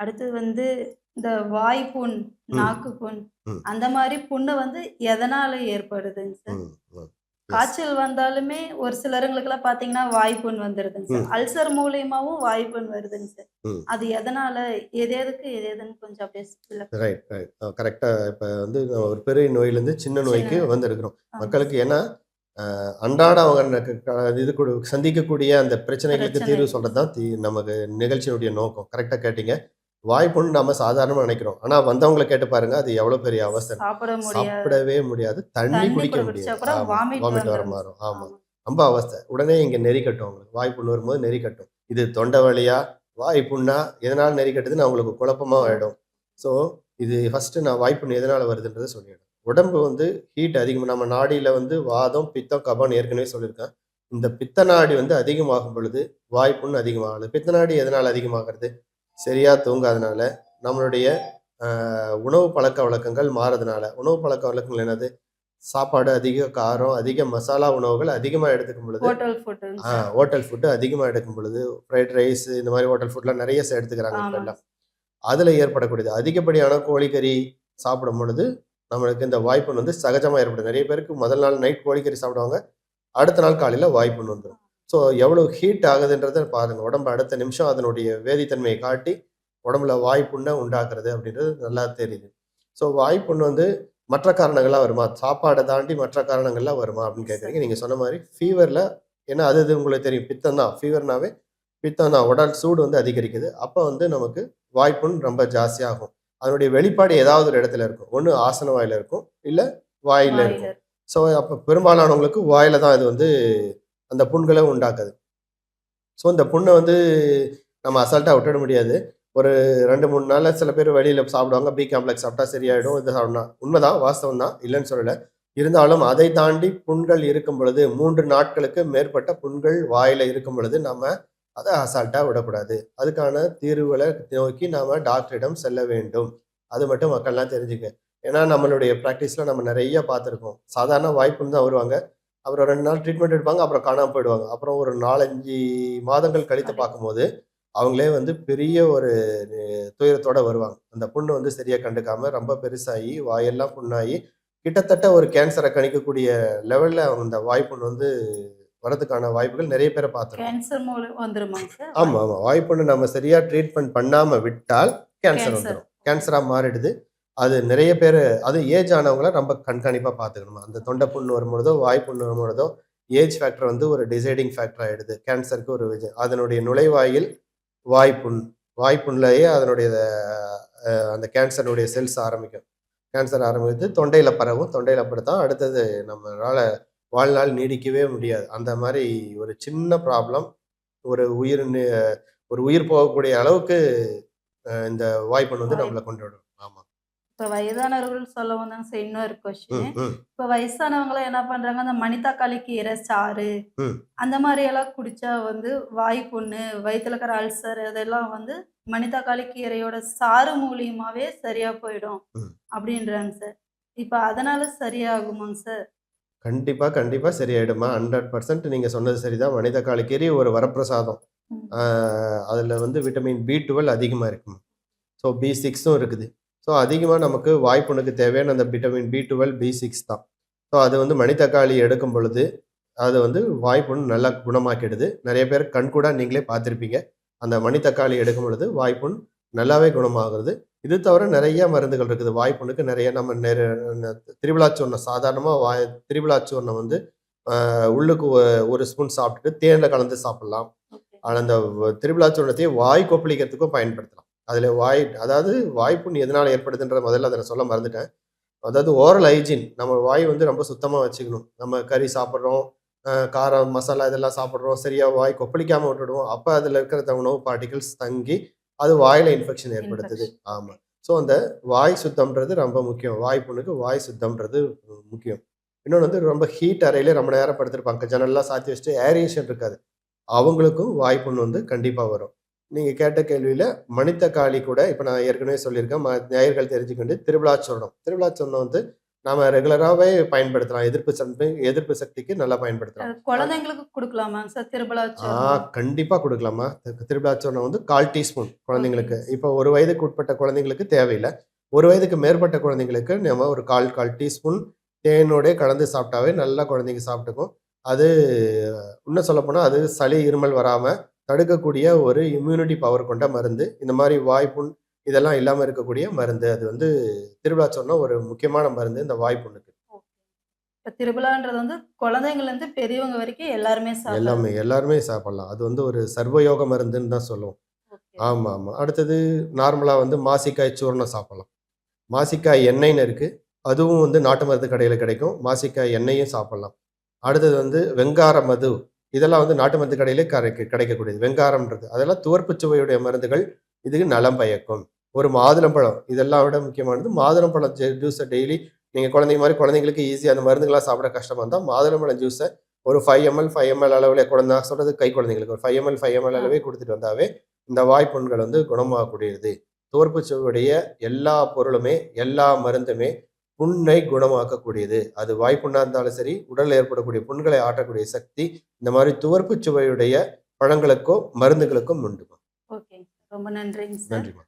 அடுத்தது வந்து இந்த வாய் புண். நாக்கு புண். அந்த மாரி புண்ணு வந்து எதனால ஏற்படுதுங்க சார்? காய்ச்சல் வந்தாலுமே ஒரு சிலருங்களுக்கெல்லாம் பார்த்தீங்கன்னா, வாய் புண் வந்துருதுங்க சார். அல்சர் மூலியமாவும் வாய் புண் வருதுங்க சார். அது எதனால? எது எதுக்கு எது எதுன்னு கொஞ்சம் அப்படியே. Right, right. கரெக்ட்டா இப்ப வந்து ஒரு பெரிய நோயிலேருந்து சின்ன நோய்க்கு வந்திருக்கிறோம். மக்களுக்கு ஏன்னா, அன்றாட அவங்க இது கூட சந்திக்கக்கூடிய அந்த பிரச்சனைகளுக்கு பிரச்சனை. தீர்வு சொல்றது தான் தி நமக்கு நிகழ்ச்சியினுடைய நோக்கம். கரெக்ட்டா கேட்டீங்க. வாய்ப்புண் நம்ம சாதாரணமா நினைக்கிறோம். ஆனா வந்தவங்கள கேட்டு பாருங்க, அது எவ்வளோ பெரிய முடியாது. சாப்பிடவே முடியாது. தண்ணி குடிக்க கூட முடியாது. வாமிட் வர வந்துரும். மாரும். ஆமா. ஆமா. ரொம்ப அவஸ்தை. உடனே இங்க நெறி கட்டும் அவங்களுக்கு. வாய் புண் வரும்போது நெறி கட்டும். இது தொண்டை வலியா? வாய் புண்ணா? எதனால நெறி கட்டுதுன்னு அவங்களுக்கு குழப்பமா ஆயிடும். ஸோ இது ஃபர்ஸ்ட்டு நான் வாய் புண் எதனால வருதுன்றத சொல்லிடுறேன். உடம்பு வந்து ஹீட் அதிகமா நம்ம நாடியில வந்து வாதம், பித்தம், கபம்னு ஏற்கனவே சொல்லியிருக்கேன். இந்த பித்த நாடி வந்து அதிகமாகும் பொழுது வாய் புண் அதிகமாகுது. பித்த நாடி எதனால அதிகமாகிறது? சரியா தூங்காதனால, நம்மளுடைய உணவு பழக்கவழக்கங்கள் மாறதுனால. உணவு பழக்கவழக்கங்கள் என்னது? சாப்பாடு அதிக காரம், அதிக மசாலா உணவுகள் அதிகமா எடுத்துக்கும் பொழுது ஹோட்டல் ஃபுட்டுங்க ஆ சார். ஹோட்டல் ஃபுட் அதிகமா எடுக்கும் பொழுது, ஃப்ரைட் ரைஸ் இந்த மாரி ஹோட்டல் ஃபுட்லாம் நெறைய எடுத்துக்கிறாங்க. இப்பல்லாம். அதுல ஏற்படக்கூடியது. அதிகப்படியான கோழிக்கறி சாப்பிடும் பொழுது, நம்மளுக்கு இந்த வாய்ப்புண் வந்து சகஜமா ஏற்படும். நெறைய பேருக்கு முதல் நாள் நைட் கோழிக்கறி சாப்பிடுவாங்க. அடுத்த நாள் காலையில வாய்ப்புண் வந்துரும். ஸோ எவ்வளோ ஹீட் ஆகுதுன்றத பாருங்க. உடம்பு அடுத்த நிமிஷம் அதனுடைய வேதித்தன்மையை காட்டி, உடம்புல வாய்ப்புண்ண உண்டாக்குறது அப்படின்றது நல்லா தெரியுது. ஸோ வாய்ப்புண் வந்து மற்ற காரணங்களா வருமா? சாப்பாட தாண்டி மற்ற காரணங்கள்லாம் வருமா? அப்படின்னு கேட்குறீங்க. சரி. நீங்க சொன்ன மாரி ஃபீவர்ல ஏன்னா அது அது உங்களுக்கு தெரியும். பித்தம் தான். ஃபீவர்னாவே பித்தம் தான். உடல் சூடு வந்து அதிகரிக்குது. அப்ப வந்து நமக்கு வாய்ப்புண் ரொம்ப ஜாஸ்தியாகும். அதனுடைய வெளிப்பாடு ஏதாவது ஒரு இடத்துல இருக்கும். ஒண்ணு ஆசன வாயில இருக்கும். இல்ல வாயில வாயில இருக்கும். ஸோ அப்ப பெரும்பாலானவங்களுக்கு வாயில தான் இது வந்து அந்த புண்களை உண்டாக்குது. ஸோ இந்த புண்ணை வந்து நம்ம அசால்ட்டாக விட்டுட முடியாது. ஒரு ரெண்டு மூணு நாளில் சில பேர் வெளியில் சாப்பிடுவாங்க. பி காம்ப்ளெக்ஸ் சாப்பிட்டா சரியாயிடும். இது சாப்பிடணும். உண்மைதான் வாஸ்தவம் தான். இல்லைன்னு சொல்லலை இருந்தாலும் அதை தாண்டி புண்கள் இருக்கும் பொழுது மூன்று நாட்களுக்கு மேற்பட்ட புண்கள் வாயில் இருக்கும் பொழுது, நம்ம அதை அசால்ட்டாக விடக்கூடாது. அதுக்கான தீர்வுகளை நோக்கி நாம் டாக்டரிடம் செல்ல வேண்டும். அது மட்டும் மக்கள்லாம் தெரிஞ்சுக்க. ஏன்னா நம்மளுடைய ப்ராக்டிஸில் நம்ம நிறைய பார்த்துருக்கோம். சாதாரண வாய்ப்புன்னு தான் வருவாங்க. அப்புறம் 2 நாள் ட்ரீட்மெண்ட் எடுப்பாங்க. அப்புறம் காணாம போயிடுவாங்க. அப்புறம் ஒரு 4, 5 மாதங்கள் கழித்து. பார்க்கும்போது, அவங்களே வந்து பெரிய ஒரு துயரத்தோட வருவாங்க. அந்த புண்ணு வந்து சரியா கண்டுக்காம ரொம்ப பெருசாகி, வாயெல்லாம் புண்ணாகி, கிட்டத்தட்ட ஒரு கேன்சர கணிக்கக்கூடிய லெவல்ல அந்த வாய்ப்புண் வந்து வரதுக்கான வாய்ப்புகள் நெறைய பேர பார்த்துருக்கோம். கேன்சர் மூலம் வந்துருமாங்க சார்? ஆமா, வாய் ஆமா. வாய்ப்புண்ணு நம்ம சரியா ட்ரீட்மெண்ட் பண்ணாம விட்டால் கேன்சர் கேன்சர். வந்துரும். கேன்சரா மாறிடுது. அது நெறைய பேரு அதுவும் ஏஜ் ஆனவங்கள ரொம்ப கண்காணிப்பா பார்த்துக்கணும். அந்த தொண்டை புண் வரும்பொழுதோ, வாய் புண் வரும்பொழுதோ, ஏஜ் ஃபேக்டர் வந்து ஒரு டிசைடிங் ஃபேக்டர் ஆயிடுது. கேன்சருக்கு ஒரு. அதனுடைய நுழைவாயில் வாய்ப்புண். வாய்ப்புண்லயே அதனுடைய அந்த கேன்சருடைய செல்ஸ் ஆரம்பிக்கும். கேன்சர் ஆரம்பித்து தொண்டையில பரவும். தொண்டையில படுத்தா அடுத்தது நம்மளால வாழ்நாள் நீடிக்கவே முடியாது. அந்த மாரி ஒரு சின்ன ப்ராப்ளம் ஒரு உயிர் ஒரு உயிர் போகக்கூடிய அளவுக்கு இந்த வாய்ப்புண் வந்து நம்மள கொண்டு விடும். இப்ப வயதானவர்கள் சொல்லவும் தாங்க சார் இன்னொரு கொஸ்டின். இப்ப வயசானவங்கலாம் என்ன பண்றாங்க, அந்த மணித்தக்காளி கீரை சாறு. அந்த மாரி எல்லாம் குடிச்சா வந்து வாய் புண்ணு, வயித்துல இருக்கிற அல்சர் அதெல்லாம் வந்து மணித்தக்காளி கீரையோட சாறு மூலியமாவே சரியா போயிடும். அப்படின்றாங்க சார். இப்ப அதனால சரியாகுமாங்க சார்? கண்டிப்பா, கண்டிப்பா சரியாயிடும்மா. 100% நீங்க சொன்னது சரிதான். மனிதக்காளி கீரை ஒரு வரப்பிரசாதம். அதுல வந்து விட்டமின் பி12 அதிகமா இருக்குமா. ஸோ பி6ம் இருக்குது. ஸோ அதிகமா நமக்கு வாய்ப்புண்ணுக்கு தேவையான அந்த விட்டமின் பி12, பி6 தான். ஸோ அது வந்து மணித்தக்காளி எடுக்கும் பொழுது, அது வந்து வாய்ப்புண் நல்லா குணமாக்கிடுது. நெறைய பேர் கண்கூடா நீங்களே பார்த்திருப்பீங்க. அந்த மணித்தக்காளி எடுக்கும் பொழுது வாய்ப்புண் நல்லாவே குணமாகுறது. இது தவிர நெறைய மருந்துகள் இருக்குது. வாய்ப்புண்ணுக்கு நெறைய நம்ம நெரு ந திரிபுலாச்சூர்ணம் சாதாரணமா வாய் திரிபுலாச்சூர்ணம் வந்து உள்ளுக்கு ஒ 1 ஸ்பூன் சாப்பிட்டுட்டு தேன்ல கலந்து சாப்பிடலாம். ஓகே. ஆனா அந்த திரிபுலாச்சூர்ணத்தையே வாய் கொப்பளிக்கிறதுக்கும் பயன்படுத்தலாம். அதுல வாய் அதாவது வாய்ப்புண் எதனால ஏற்படுதுன்றத முதல்ல அத நான் சொல்ல மறந்துட்டேன். அதாவது ஓரல் ஹைஜீன் நம்ம வாய் வந்து ரொம்ப சுத்தமா வச்சுக்கணும். நம்ம கறி சாப்பிடுறோம், காரம், மசாலா இதெல்லாம் சாப்பிடுறோம். சரியா வாய் கொப்பளிக்காம விட்டுடுவோம். அப்ப அதுல இருக்கிற உணவு பார்ட்டிகிள்ஸ் தங்கி, அது வாயில இன்ஃபெக்ஷன் ஏற்படுத்துது. இன்ஃபெக்ஷன். ஆமா. ஸோ அந்த வாய் சுத்தம்ன்றது ரொம்ப முக்கியம். வாய் புண்ணுக்கு வாய் சுத்தம்ன்றது முக்கியம். இன்னொன்னு வந்து ரொம்ப ஹீட் அறையிலே ரொம்ப நேரம் படுத்திருப்பாங்க. ஜன்னல்லாம் சாத்தி வச்சுட்டு ஏரியேஷன் இருக்காது. அவங்களுக்கும் வாய் புண் வந்து கண்டிப்பா வரும். நீங்க கேட்ட கேள்வியில மணித்தக்காளி கூட இப்ப நான் ஏற்கனவே சொல்லியிருக்கேன். ம நேயர்கள் தெரிஞ்சுக்கொண்டு திரிபுலாச்சூர்ணம். திரிபுலாச்சூர்ணம் வந்து நாம ரெகுலராகவே பயன்படுத்தலாம். எதிர்ப்பு சக்தி எதிர்ப்பு சக்திக்கு நல்லா பயன்படுத்தலாம். குழந்தைங்களுக்கு கொடுக்கலாமாங்க சார் ஆ திருபலாச்சூர்ணம் கண்டிப்பா கொடுக்கலாமா? திருவிழாச்சோர்ணம் வந்து கால் டீஸ்பூன் குழந்தைங்களுக்கு. இப்போ ஒரு வயதுக்கு உட்பட்ட குழந்தைங்களுக்கு தேவையில்லை. ஒரு வயதுக்கு மேற்பட்ட குழந்தைங்களுக்கு நம்ம ஒரு கால் கால் டீஸ்பூன் தேனோட கலந்து சாப்பிட்டாவே நல்லா குழந்தைங்க சாப்பிட்டுக்கும். அது இன்னும் சொல்லப்போனால் அது சளி இருமல் வராமல் தடுக்கக்கூடிய ஒரு இம்யூனிட்டி பவர் கொண்ட மருந்து. இந்த மாதிரி வாய்ப்புண் இதெல்லாம் இல்லாமல் இருக்கக்கூடிய மருந்து. அது வந்து திருவிழாச்சோர்ணம் ஒரு முக்கியமான மருந்து இந்த வாய்ப்புண்ணுக்கு இப்போ திருவிழான்றது வந்து குழந்தைங்கள்ல இருந்து பெரியவங்க வரைக்கும் எல்லாருமே எல்லாமே எல்லாருமே சாப்பிடலாம். அது வந்து ஒரு சர்வயோக மருந்துன்னு தான் சொல்லுவோம். ஆமாம் ஆமாம் அடுத்தது நார்மலாக வந்து மாசிக்காய் சூர்ணம் சாப்பிடலாம். மாசிக்காய் எண்ணெய்னு இருக்குது அதுவும் வந்து நாட்டு மருந்து கடையில் கிடைக்கும். மாசிக்காய் எண்ணெயும் சாப்பிடலாம். அடுத்தது வந்து வெங்கார மது. இதெல்லாம் வந்து நாட்டு மருந்து கடையிலே கிடைக்க கிடைக்கக்கூடியது. வெங்காரம்ன்றது. அதெல்லாம் துவர்ப்பு சுவையுடைய மருந்துகள். இதுக்கு நலம் பயக்கும். ஒரு மாதுளம்பழம் இதெல்லாம் விட முக்கியமானது மாதுளம்பழம் ஜூஸை டெய்லி நீங்கள் குழந்தைங்க மாதிரி குழந்தைங்களுக்கு ஈஸியாக அந்த மருந்துகளாக சாப்பிட கஷ்டமாக இருந்தால் மாதுளம்பழம் ஜூஸை ஒரு ஃபைவ் எம்எல் ஃபைவ் எம்எல் அளவில் குழந்தை சொல்கிறது கை குழந்தைங்களுக்கு. ஒரு ஃபைவ் எம்எல் ஃபைவ் எம்எல் அளவே கொடுத்துட்டு வந்தாவே இந்த வாய்ப்புண்கள் வந்து குணமாகக்கூடியது. துவர்ப்பு சுவையுடைய எல்லா பொருளுமே எல்லா மருந்துமே புண்ணை குணமாக்கக்கூடியது. அது வாய்ப்புண்ணா இருந்தாலும் சரி உடலில் ஏற்படக்கூடிய புண்களை ஆற்றக்கூடிய சக்தி இந்த மாதிரி துவர்ப்பு சுவையுடைய பழங்களுக்கோ மருந்துகளுக்கும் உண்டு. ஓகேங்க ரொம்ப நன்றிங்க நன்றிமா